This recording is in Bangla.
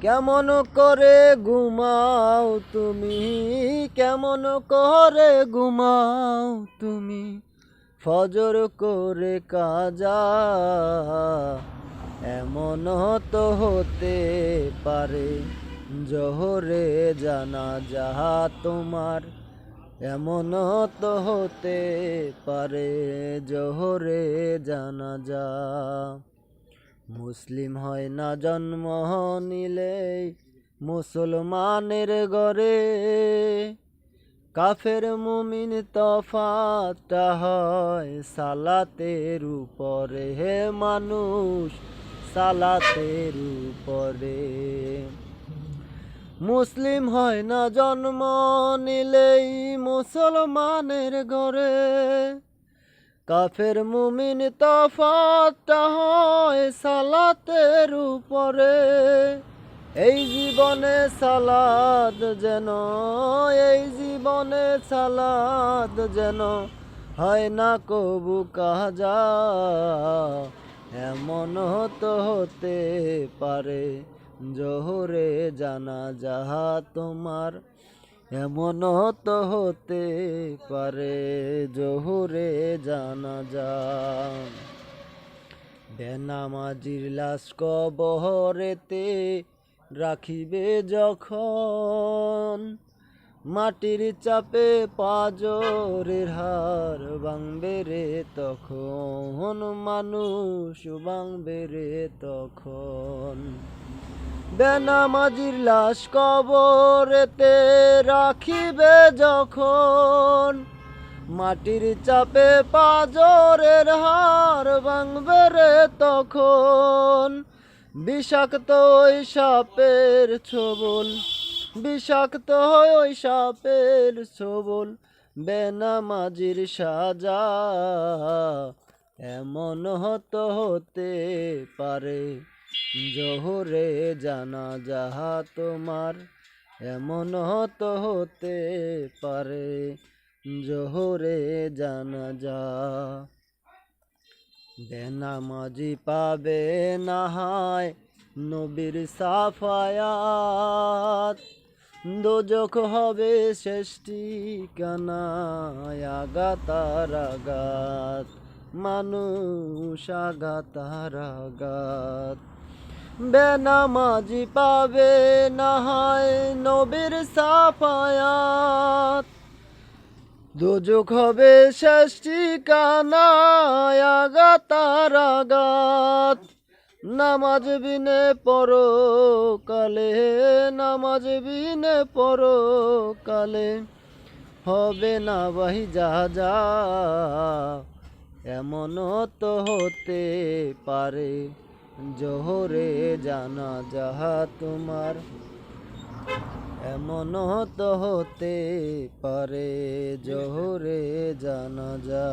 কেমন করে ঘুমাও তুমি? কেমন করে ঘুমাও তুমি? ফজর করে কাজা এমন তো হতে পারে। জহরে জানা যাহা তোমার এমন তো হতে পারে। জহরে জানা যা মুসলিম হয় না জন্ম নিলে মুসলমানের ঘরে। কাফের মুমিন তফাতটা হয় সালাতের উপরে। হে মানুষ, সালাতের উপরে। মুসলিম হয় না জন্ম নিলেই মুসলমানের ঘরে। কাফের মুমিন তফাতটা হয় সালাতের উপরে। এই জীবনে সালাদ যেন, এই জীবনে সালাদ যেন হয় না কবু কাজা। এমন তো হতে পারে জোহরে জানা যাহা তোমার। এমন তো হতে পারে জোহরে জানা যা। বেনামাজির লাশ কবহরেতে রাখিবে যখন, মাটির চাপে পাজরের হার বাংবে রে তখন, মানুষ ভাঙবে রে তখন। বেনামাজির লাশ কবরেতে রাখিবে যখন। মাটির চাপে পাজরের হার ভাঙবে রে তখন। বিষাক্ত ওই সাপের ছবল, বিষাক্ত ওই সাপের ছবল, বেনামাজির সাজা এমন হত হতে পারে। জোহরে জানা যাহা তোমার, এমন হতো হতে পারে। জোহরে জানা যা, বেনামাজি পাবে নাহায় নবীর সাফায়াত। দোজক হবে শেষ্টি কানায় আগাতার আগাত, মানুষ আগাতার আগাত। বেনামাজি পাবে নাহায় নবীর সাফায়াত। দুজক হবে ষষ্ঠী কানায় আগাতার আগাত নামাজ বিনে পরো কালে নামাজ বিনে পরো কালে হবে না বাহি যা যা এমন তো হতে পারে। জোহরে জানা যাহা তোমার এমন তো হতে পারে জোহরে জানা যা